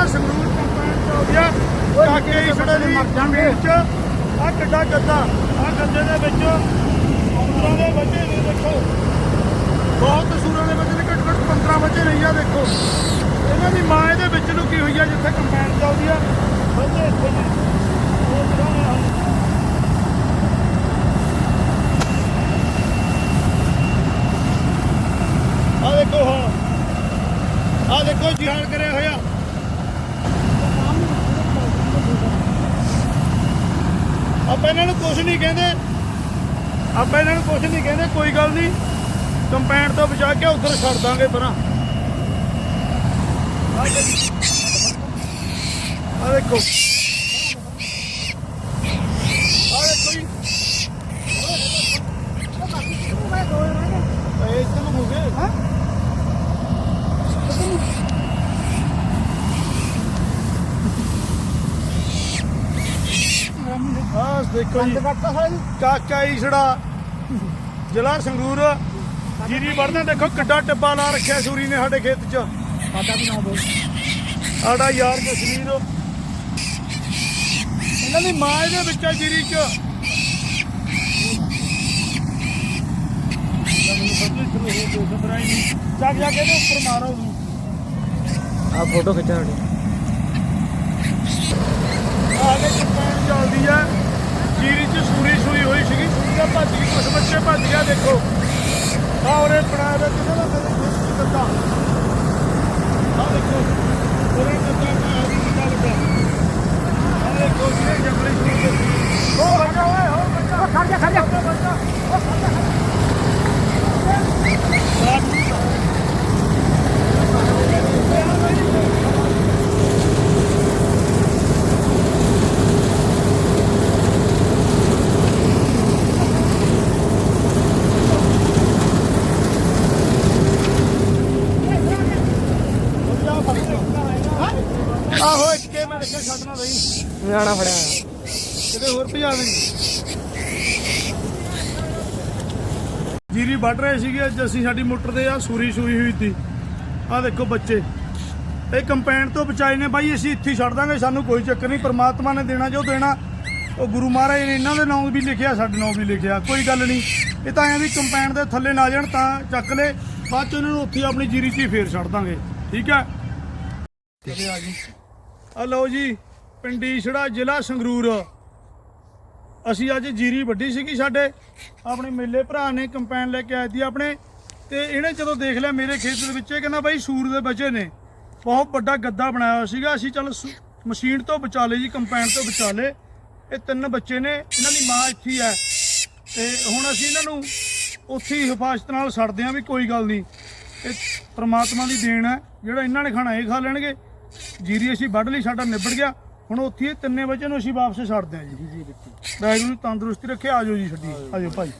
ਜ਼ਿਲ੍ਹਾ ਸੰਗਰੂਰ ਕੰਪਾਈਨ ਚੌਧਰੀਆ ਕਾਕੇ ਇਸੜੇ ਦੀ ਵਿੱਚ ਆ ਕਿੱਡਾ ਗੱਦਾ ਆ ਗੱਦੇ ਦੇ ਵਿੱਚ ਕਬੂਤਰਾਂ ਦੇ ਬੱਚੇ ਨੇ ਦੇਖੋ। ਬਹੁਤ ਸੂਰਾਂ ਦੇ ਬੱਚੇ ਨੇ ਘੱਟ ਘੱਟ 15 ਬੱਚੇ ਨਹੀਂ ਆ ਦੇਖੋ। ਇਹਨਾਂ ਦੀ ਮਾਂ ਇਹਦੇ ਵਿੱਚ ਲੁਕੀ ਹੋਈ ਆ ਜਿੱਥੇ ਕੰਪਾਈਨ ਚੱਲਦੀ ਆ। ਬੱਚੇ ਇੱਥੇ ਨੇ। ਉਹ ਆ। ਆ ਦੇਖੋ ਹਾਂ। ਆ ਦੇਖੋ ਜਿਹਾਨ ਕਰਿਆ ਹੋਇਆ। ਆਪਾਂ ਇਹਨਾਂ ਨੂੰ ਕੁਝ ਨਹੀਂ ਕਹਿੰਦੇ। ਆਪਾਂ ਇਹਨਾਂ ਨੂੰ ਕੁਝ ਨਹੀਂ ਕਹਿੰਦੇ, ਕੋਈ ਗੱਲ ਨਹੀਂ। ਕੰਪੈਂਡ ਤੋਂ ਬਚਾ ਕੇ ਉਧਰ ਛੱਡ ਦਾਂਗੇ ਪਰਾਂ। ਆ ਦੇਖੋ ਆ ਦੇਖੋ ਜੀ ਇਹ ਤੈਨੂੰ ਹੋ ਗਏ ਹਾਂ ਹਾਂ ਦੇਖੋ ਜੀ। ਕਾਕਾ ਈਸੜਾ ਜ਼ਿਲ੍ਹਾ ਸੰਗਰੂਰ। ਜੀਰੀ ਵੜਦੇ ਦੇਖੋ ਕਿੱਡਾ ਟੱਬਾ ਲਾ ਰੱਖਿਆ ਸੂਰੀ ਨੇ ਸਾਡੇ ਖੇਤ 'ਚ। ਸਾਡਾ ਵੀ ਨਾਮ ਬੋਲ। ਸਾਡਾ ਯਾਰ ਜਸਵੀਰ ਇਹਨਾਂ ਦੀ ਮਾਂ ਇਹਦੇ ਵਿੱਚ ਆ ਜੀਰੀ 'ਚ। ਚੱਕ ਜਾ ਕੇ ਇਹਦੇ ਉੱਪਰ ਮਾਰੋ ਆ ਫੋਟੋ ਖਿੱਚਾ ਸਾਡੀ। ਆਗੇ ਕੰਪੈਨ ਚੱਲਦੀ ਆ। ਜੀਰੀ 'ਚ ਸੂਰੀ ਸੂਈ ਹੋਈ ਸੀਗੀ। ਸੂਰੀ ਦਾ ਭੱਜ ਗਈ, ਕੁਛ ਬੱਚੇ ਭੱਜ ਗਿਆ, ਦੇਖੋ। ਆ ਉਹਨੇ ਬਣਾ ਦੇ ਕਿਸੇ ਦਾ ਕਦੇ ਦਿੱਤਾ ਆ ਦੇਖੋ ਉਹਨੇ ਦਿੱਤਾ ਆ ਵੀ ਨਿਕਲ ਗਿਆ ਆ ਦੇਖੋ ਜਿਹੜੇ ਜੰਗਲੀ ਸੂਰੀ ਦੇ ਉਹ ਬੱਚਾ ਓਏ ਉਹ ਬੱਚਾ ਖੜ ਜਾ ਖੜ ਜਾ ਬੱਚਾ ਉਹ ਖੜ ਜਾ ਆਹੋ ਇੱਕੇ ਮੈਂ ਦੇਖਿਆ ਛੱਡਣਾ ਨਹੀਂ ਨਿਆਣਾ ਫੜਿਆ। ਹੋਇਆ। ਕਿਤੇ ਹੋਰ ਭਜਾ ਦੇ ਜੀਰੀ ਵੱਢ ਰਹੇ ਸੀਗੇ ਅੱਜ ਅਸੀਂ ਸਾਡੀ ਮੋਟਰ ਤੇ ਆ ਸੂਰੀ ਸੂਈ ਹੋਈ ਸੀ ਆ ਦੇਖੋ ਬੱਚੇ। ਇਹ ਕੰਪੈਨ ਤੋਂ ਬਚਾਏ ਨੇ ਬਾਈ ਅਸੀਂ ਇੱਥੇ ਹੀ ਛੱਡ ਦਾਂਗੇ ਸਾਨੂੰ ਕੋਈ ਚੱਕਰ ਨਹੀਂ ਪ੍ਰਮਾਤਮਾ ਨੇ ਦੇਣਾ ਜੋ ਦੇਣਾ। ਉਹ ਗੁਰੂ ਮਹਾਰਾਜ ਨੇ ਇਹਨਾਂ ਦੇ ਨਾਮ ਵੀ ਲਿਖਿਆ ਸਾਡੇ ਨਾਮ ਵੀ ਲਿਖਿਆ ਕੋਈ ਗੱਲ ਨਹੀਂ। ਇਹ ਤਾਂ ਐਂ ਵੀ ਕੰਪੈਨ ਦੇ ਥੱਲੇ ਨਾ ਜਾਣ ਤਾਂ ਚੱਕ ਲੈ। ਬਾਅਦ ਚ ਇਹਨਾਂ ਨੂੰ ਉੱਥੇ ਆਪਣੀ ਜੀਰੀ 'ਚ ਹੀ ਫੇਰ ਛੱਡ ਦਾਂਗੇ। ਠੀਕ ਹੈ ਆ ਲਓ ਜੀ, ਪਿੰਡੀ ਛੜਾ ਜ਼ਿਲ੍ਹਾ ਸੰਗਰੂਰ। ਅਸੀਂ ਅੱਜ ਜੀਰੀ ਵੱਡੀ ਸੀਗੀ ਸਾਡੇ। ਆਪਣੇ ਮੇਲੇ ਭਰਾ ਨੇ ਕੰਪੈਨ ਲੈ ਕੇ ਆਏ ਸੀ ਆਪਣੇ। ਤੇ ਇਹਨੇ ਜਦੋਂ ਦੇਖ ਲਿਆ ਮੇਰੇ ਖੇਤ ਦੇ ਵਿੱਚ, ਇਹ ਕਹਿੰਦਾ ਬਾਈ ਸੂਰ ਦੇ ਬਚੇ ਨੇ। ਬਹੁਤ ਵੱਡਾ ਗੱਦਾ ਬਣਾਇਆ ਹੋਇਆ ਸੀਗਾ। ਅਸੀਂ ਚੱਲ ਮਸ਼ੀਨ ਤੋਂ ਬਚਾ ਲਏ ਜੀ, ਕੰਪੈਨ ਤੋਂ ਬਚਾ ਲਏ। ਇਹ ਤਿੰਨ ਬੱਚੇ ਨੇ, ਇਹਨਾਂ ਦੀ ਮਾਂ ਇੱਥੇ ਹੈ ਤੇ ਹੁਣ ਅਸੀਂ ਇਹਨਾਂ ਨੂੰ ਉੱਥੇ ਹੀ ਹਿਫਾਜ਼ਤ ਨਾਲ ਛੱਡਦੇ ਆਂ ਵੀ ਕੋਈ ਗੱਲ ਨਹੀਂ। ਇਹ ਪ੍ਰਮਾਤਮਾ ਦੀ ਦੇਣ ਹੈ। ਜਿਹੜਾ ਇਹਨਾਂ ਨੇ ਖਾਣਾ ਇਹ ਖਾ ਲੈਣਗੇ। ਜੀਰੀ ਅਸੀਂ ਵੱਢ ਲਈ ਸਾਡਾ ਨਿਬੜ ਗਿਆ। ਹੁਣ ਉੱਥੇ ਹੀ ਤਿੰਨੇ ਬੱਚੇ ਨੂੰ ਅਸੀਂ ਵਾਪਸ ਛੱਡਦੇ ਆਂ ਜੀ। ਜੀ ਵਾਹਿਗੁਰੂ ਤੰਦਰੁਸਤੀ ਰੱਖੇ ਆਜੋ ਜੀ ਛੱਡੀ। ਆਜੋ ਭਾਈ।